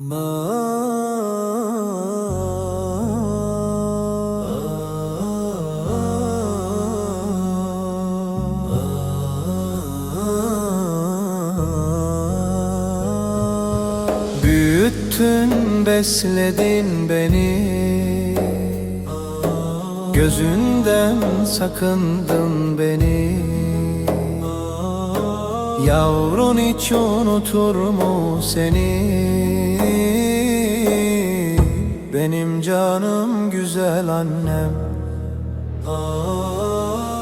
Büyüttün besledin beni. Gözünden sakındın beni Yavrun hiç unutur mu seni? Benim canım güzel annem.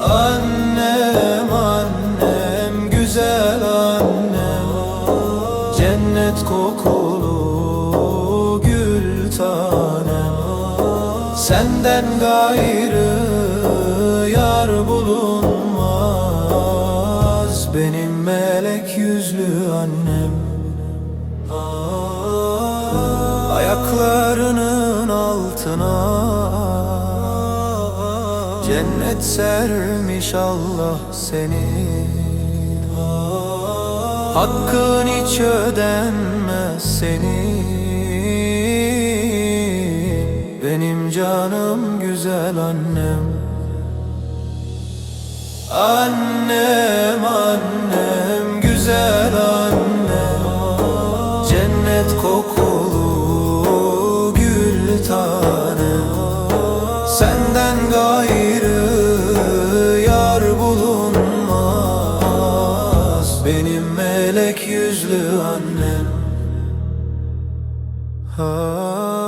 Annem annem güzel annem. Cennet kokulu gül tanem. Senden gayrı yar yüzlü annem. Ayaklarının altına Cennet sermiş Allah seni. Hakkın hiç ödenmez senin Benim canım güzel annem. Annem Benim melek yüzlü annem. Ah